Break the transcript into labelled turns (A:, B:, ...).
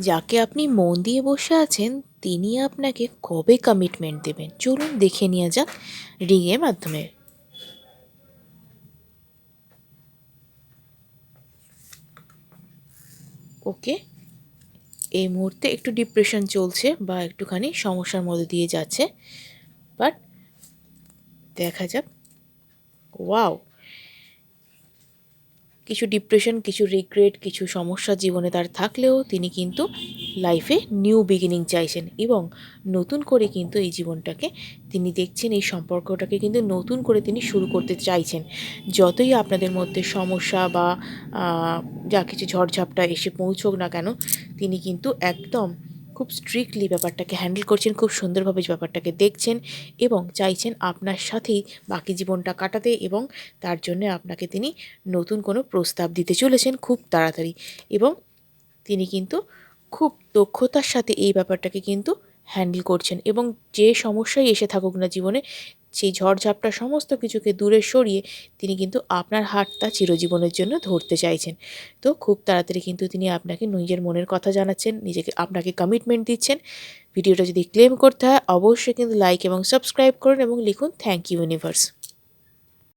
A: যাকে আপনি মন দিয়ে বসে আছেন, তিনি আপনাকে কবে কমিটমেন্ট দেবেন? চলুন দেখে নেওয়া যাক রিংয়ের মাধ্যমে। ওকে। এই মুহূর্তে একটু ডিপ্রেশন চলছে বা একটুখানি সমস্যার মধ্যে দিয়ে যাচ্ছে বাট দেখা যাক। ওয়াও কিছু ডিপ্রেশন কিছু রিগ্রেট কিছু সমস্যা জীবনে তার থাকলেও তিনি কিন্তু লাইফে নিউ বিগিনিং চাইছেন এবং নতুন করে কিন্তু এই জীবনটাকে তিনি দেখছেন, এই সম্পর্কটাকে কিন্তু নতুন করে তিনি শুরু করতে চাইছেন। যতই আপনাদের মধ্যে সমস্যা বা যা কিছু ঝড়ঝাপটা এসে পৌঁছোক না কেন, তিনি কিন্তু একদম খুব স্ট্রিক্টলি ব্যাপারটাকে হ্যান্ডেল করছেন, খুব সুন্দরভাবে ব্যাপারটাকে দেখছেন এবং চাইছেন আপনার সাথেই বাকি জীবনটা কাটাতে এবং তার জন্য আপনাকে তিনি নতুন কোনো প্রস্তাব দিতে চলেছেন খুব তাড়াতাড়ি এবং তিনি কিন্তু খুব দক্ষতার সাথে এই ব্যাপারটাকে কিন্তু হ্যান্ডেল করছেন এবং যে সমস্যাই এসে থাকুক না জীবনে, সেই ঝড়ঝাপটা সমস্ত কিছুকে দূরে সরিয়ে তিনি কিন্তু আপনার হাতটা চিরজীবনের জন্য ধরতে চাইছেন। তো খুব তাড়াতাড়ি কিন্তু তিনি আপনাকে নিজের মনের কথা জানাচ্ছেন, নিজেকে আপনাকে কমিটমেন্ট দিচ্ছেন। ভিডিওটা যদি ক্লেম করতে হয়, অবশ্যই কিন্তু লাইক এবং সাবস্ক্রাইব করুন এবং লিখুন থ্যাংক ইউ ইউনিভার্স